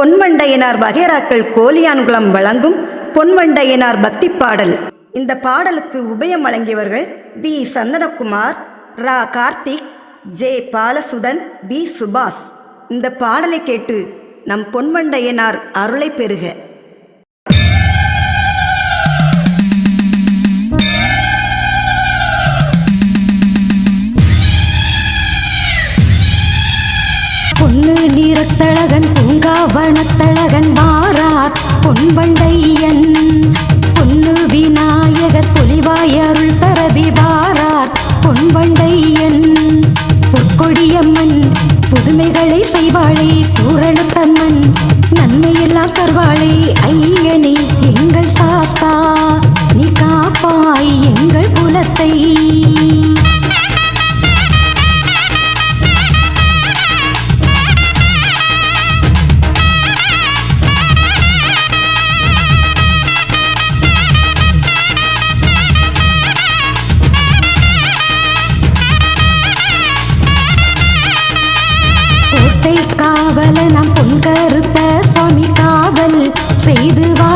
பொன்வண்டையினார் வகைராக்கள் கோலியான்குளம் வழங்கும் பொன்வண்டையினார் பக்தி பாடல் இந்த பாடலுக்கு உபயம் வழங்கியவர்கள் V. Chandanakumar Ra. Karthik J. Balasudhan P Subash. இந்த பாடலை கேட்டு நம் பொன்வண்டையனார் அருளை பெறுக. பவனத்தழகன் வாரார் பொன்பண்டையன் கோட்டை காவல நாம் பொன் கருப்ப சுவாமி காவல் செய்து வா.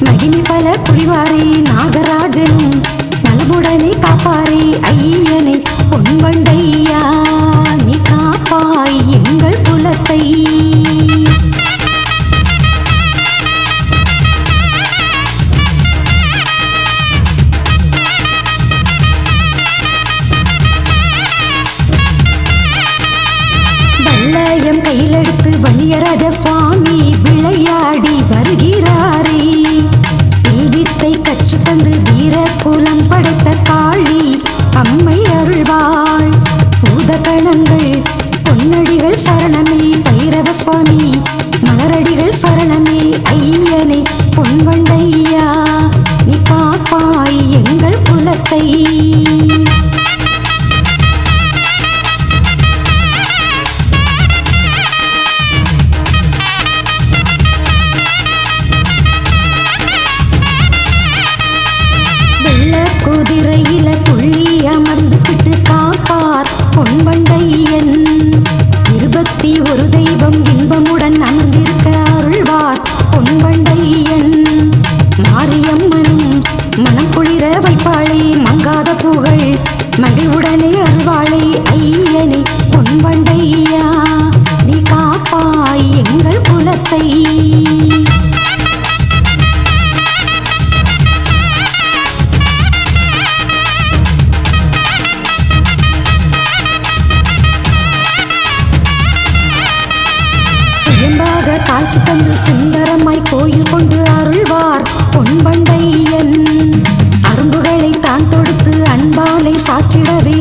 மகிமை பல புரிவாரே நாகராஜனும் நலமுடனே காப்பாரே ஐயனை பொன்பண்டையா நீ காப்பாய் எங்கள் குலத்தை. கையிலெடுத்து வலியராஜ சுவாமி விளையாடி வருகி வார்த்தை குதிரையில் காட்சி தந்து சுந்தரமாய் கோயில் கொண்டு அருள்வார் பொன்பண்டையன் அரும்புகளை தான் தொடுத்து அன்பாலை சாற்றிடவே